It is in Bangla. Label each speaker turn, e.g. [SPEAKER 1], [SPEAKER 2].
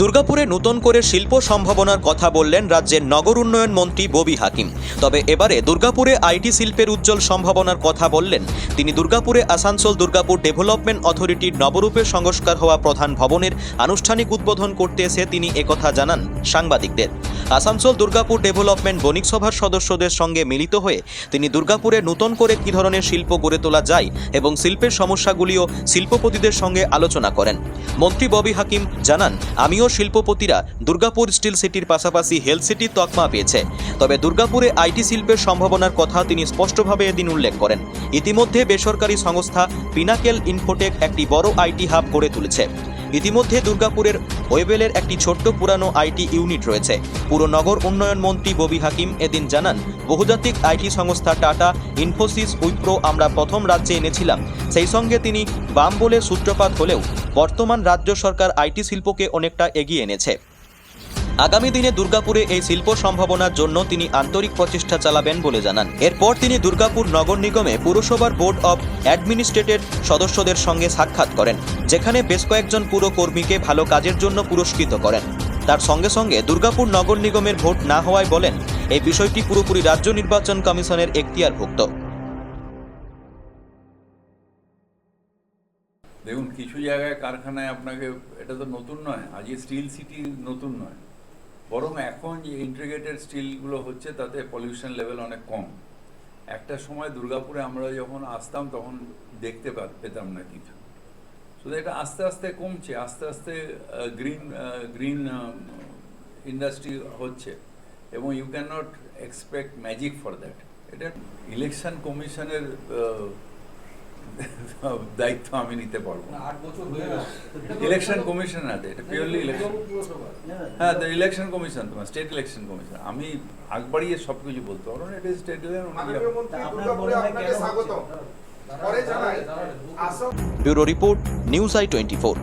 [SPEAKER 1] দুর্গাপুরে নতুন করে শিল্প সম্ভাবনার কথা বললেন রাজ্যের নগর উন্নয়ন মন্ত্রী ববি হাকিম। তবে এবারে দুর্গাপুরে আইটি শিল্পের উজ্জ্বল সম্ভাবনার কথা বললেন। তিনি দুর্গাপুরে আসানসোল দুর্গাপুর ডেভেলপমেন্ট অথরিটির নবরূপে সংস্কার হওয়া প্রধান ভবনের আনুষ্ঠানিক উদ্বোধন করতে এসে তিনি একথা জানান সাংবাদিকদের। আসানসোল দুর্গাপুর ডেভেলপমেন্ট বণিক সভার সদস্যদের সঙ্গে মিলিত হয়ে তিনি দুর্গাপুরে নতুন করে কী ধরনের শিল্প গড়ে তোলা যায় এবং শিল্পের সমস্যাগুলিও শিল্পপতিদের সঙ্গে আলোচনা করেন। মন্ত্রী ববি হাকিম জানান, আমিও শিল্পপতিরা দুর্গাপুর স্টিল সিটির পাশাপাশি হেলথ সিটির তকমা পেয়েছে। তবে দুর্গাপুরে আইটি শিল্পের সম্ভাবনার কথা তিনি স্পষ্টভাবে এদিন উল্লেখ করেন। ইতিমধ্যে বেসরকারি সংস্থা পিনাকেল ইনফোটেক একটি বড় আইটি হাব গড়ে তুলেছে। ইতিমধ্যে দুর্গাপুরের ওয়েবেলের একটি ছোট্ট পুরানো আইটি ইউনিট রয়েছে। পুরো নগর উন্নয়ন মন্ত্রী ববি হাকিম এদিন জানান, বহুজাতিক আইটি সংস্থা টাটা, ইনফোসিস, উইপ্রো আমরা প্রথম রাজ্যে এনেছিলাম। সেই সঙ্গে তিনি বাম বলে সূত্রপাত হলেও বর্তমান রাজ্য সরকার আইটি শিল্পকে অনেকটা এগিয়ে এনেছে। আগামী দিনে দুর্গাপুরে এই শিল্প সম্ভাবনার জন্য তিনি আন্তরিক প্রচেষ্টা চালাবেন বলে জানান। এরপর তিনি দুর্গাপুর নগর নিগমে পুরসভার বোর্ড অব অ্যাডমিনিস্ট্রেটের সদস্যদের সঙ্গে সাক্ষাৎ করেন, যেখানে বেশ কয়েকজন পুর কর্মীকে ভালো কাজের জন্য পুরস্কৃত করেন। তার সঙ্গে সঙ্গে দুর্গাপুর নগর নিগমের ভোট না হওয়ায় বলেন, এই বিষয়টি পুরোপুরি রাজ্য নির্বাচন কমিশনের এখতিয়ারভুক্ত।
[SPEAKER 2] দেখুন, কিছু জায়গায় কারখানায় আপনাকে, এটা তো নতুন নয়, আজকে স্টিল সিটি নতুন নয়। বরং এখন যে ইন্টিগ্রেটেড স্টিলগুলো হচ্ছে, তাতে পলিউশন লেভেল অনেক কম। একটা সময় দুর্গাপুরে আমরা যখন আসতাম, তখন দেখতে পেতাম না কিছু। শুধু এটা আস্তে আস্তে কমছে, আস্তে আস্তে গ্রিন গ্রিন ইন্ডাস্ট্রি হচ্ছে। এবং you can not expect magic for that এটা ইলেকশন কমিশনের দায়িত্ব আমি নিতে পারব।
[SPEAKER 3] হয়ে
[SPEAKER 2] ইলেকশন কমিশন আছে এটা পিওরলি ইলেকশন হ্যাঁ তো ইলেকশন কমিশন তোমার স্টেট ইলেকশন কমিশন আমি আগ বাড়িয়ে সব কিছু বলতে পারব না এটা স্টেট
[SPEAKER 3] মনে হয়
[SPEAKER 1] bureau report news I twenty four